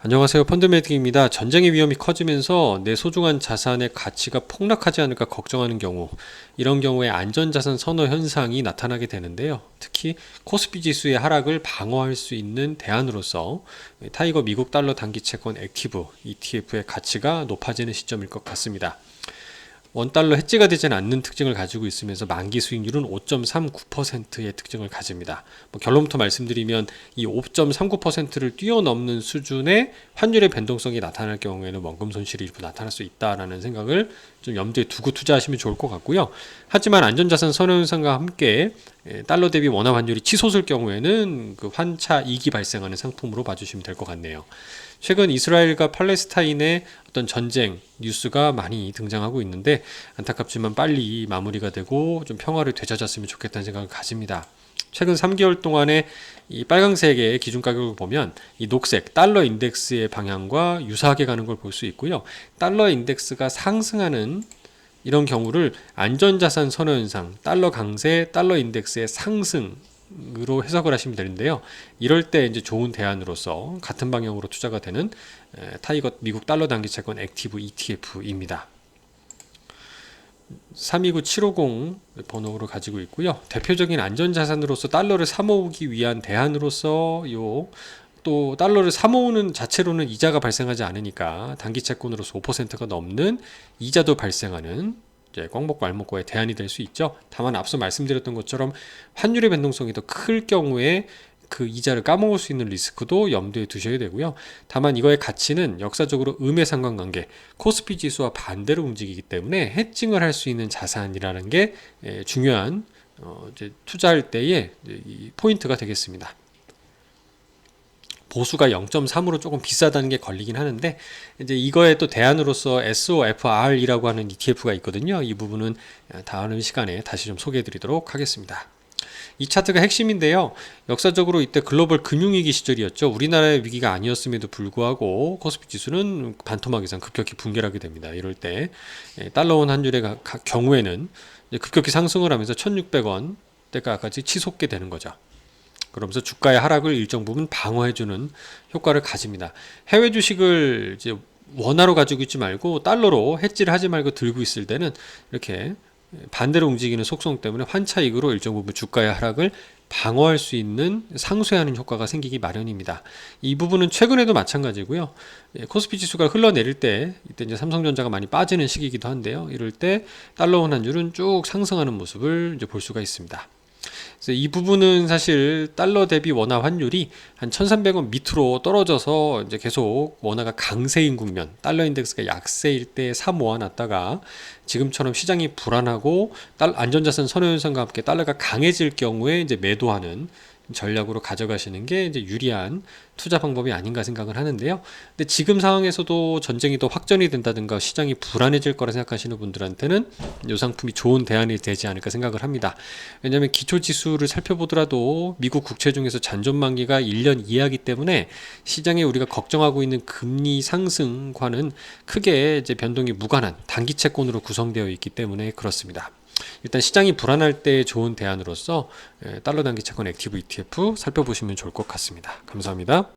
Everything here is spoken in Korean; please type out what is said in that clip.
안녕하세요. 펀드메딕입니다. 전쟁의 위험이 커지면서 내 소중한 자산의 가치가 폭락하지 않을까 걱정하는 경우, 이런 경우에 안전자산 선호 현상이 나타나게 되는데요. 특히 코스피 지수의 하락을 방어할 수 있는 대안으로서 타이거 미국 달러 단기 채권 액티브 ETF의 가치가 높아지는 시점일 것 같습니다. 원달러 해지가 되지는 않는 특징을 가지고 있으면서 만기 수익률은 5.39%의 특징을 가집니다. 뭐 결론부터 말씀드리면 이 5.39%를 뛰어넘는 수준의 환율의 변동성이 나타날 경우에는 원금 손실이 일부 나타날 수 있다라는 생각을 좀 염두에 두고 투자하시면 좋을 것 같고요. 하지만 안전자산 선호 현상과 함께 예, 달러 대비 원화 환율이 치솟을 경우에는 그 환차 이익이 발생하는 상품으로 봐주시면 될 것 같네요. 최근 이스라엘과 팔레스타인의 어떤 전쟁 뉴스가 많이 등장하고 있는데 안타깝지만 빨리 마무리가 되고 좀 평화를 되찾았으면 좋겠다는 생각을 가집니다. 최근 3개월 동안의 이 빨강색의 기준 가격을 보면 이 녹색 달러 인덱스의 방향과 유사하게 가는 걸 볼 수 있고요. 달러 인덱스가 상승하는 이런 경우를 안전자산 선호 현상, 달러 강세, 달러 인덱스의 상승으로 해석을 하시면 되는데요. 이럴 때 이제 좋은 대안으로서 같은 방향으로 투자가 되는 에, 타이거 미국 달러 단기 채권 액티브 ETF입니다. 329750 번호로 가지고 있고요. 대표적인 안전자산으로서 달러를 사 모으기 위한 대안으로서 요 또 달러를 사모으는 자체로는 이자가 발생하지 않으니까 단기 채권으로서 5%가 넘는 이자도 발생하는 이제 꽉 먹고 알 먹고의 대안이 될 수 있죠. 다만 앞서 말씀드렸던 것처럼 환율의 변동성이 더 클 경우에 그 이자를 까먹을 수 있는 리스크도 염두에 두셔야 되고요. 다만 이거의 가치는 역사적으로 음의 상관관계, 코스피 지수와 반대로 움직이기 때문에 해칭을 할 수 있는 자산이라는 게 예, 중요한 어, 투자할 때의 이 포인트가 되겠습니다. 보수가 0.3으로 조금 비싸다는 게 걸리긴 하는데 이제 이거에 또 대안으로서 SOFR이라고 하는 ETF가 있거든요. 이 부분은 다음 시간에 다시 좀 소개해 드리도록 하겠습니다. 이 차트가 핵심인데요. 역사적으로 이때 글로벌 금융위기 시절이었죠. 우리나라의 위기가 아니었음에도 불구하고 코스피 지수는 반토막 이상 급격히 붕괴하게 됩니다. 이럴 때 예, 달러원 환율의 경우에는 급격히 상승을 하면서 1,600원 대가까지 치솟게 되는 거죠. 그러면서 주가의 하락을 일정 부분 방어해주는 효과를 가집니다. 해외 주식을 이제 원화로 가지고 있지 말고 달러로 해지를 하지 말고 들고 있을 때는 이렇게 반대로 움직이는 속성 때문에 환차익으로 일정 부분 주가의 하락을 방어할 수 있는 상쇄하는 효과가 생기기 마련입니다. 이 부분은 최근에도 마찬가지고요. 예, 코스피 지수가 흘러내릴 때 이때 이제 삼성전자가 많이 빠지는 시기이기도 한데요. 이럴 때 달러 원 환율은 쭉 상승하는 모습을 이제 볼 수가 있습니다. 그래서 이 부분은 사실 달러 대비 원화 환율이 한 1,300원 밑으로 떨어져서 이제 계속 원화가 강세인 국면, 달러 인덱스가 약세일 때 사 모아놨다가 지금처럼 시장이 불안하고 달 안전자산 선호 현상과 함께 달러가 강해질 경우에 이제 매도하는 전략으로 가져가시는 게 이제 유리한 투자 방법이 아닌가 생각을 하는데요. 근데 지금 상황에서도 전쟁이 더 확전이 된다든가 시장이 불안해질 거라 생각하시는 분들한테는 이 상품이 좋은 대안이 되지 않을까 생각을 합니다. 왜냐하면 기초 지수를 살펴보더라도 미국 국채 중에서 잔존 만기가 1년 이하이기 때문에 시장에 우리가 걱정하고 있는 금리 상승과는 크게 이제 변동이 무관한 단기 채권으로 구성되어 있기 때문에 그렇습니다. 일단 시장이 불안할 때 좋은 대안으로서 에, 달러 단기 채권 액티브 ETF 살펴보시면 좋을 것 같습니다. 감사합니다.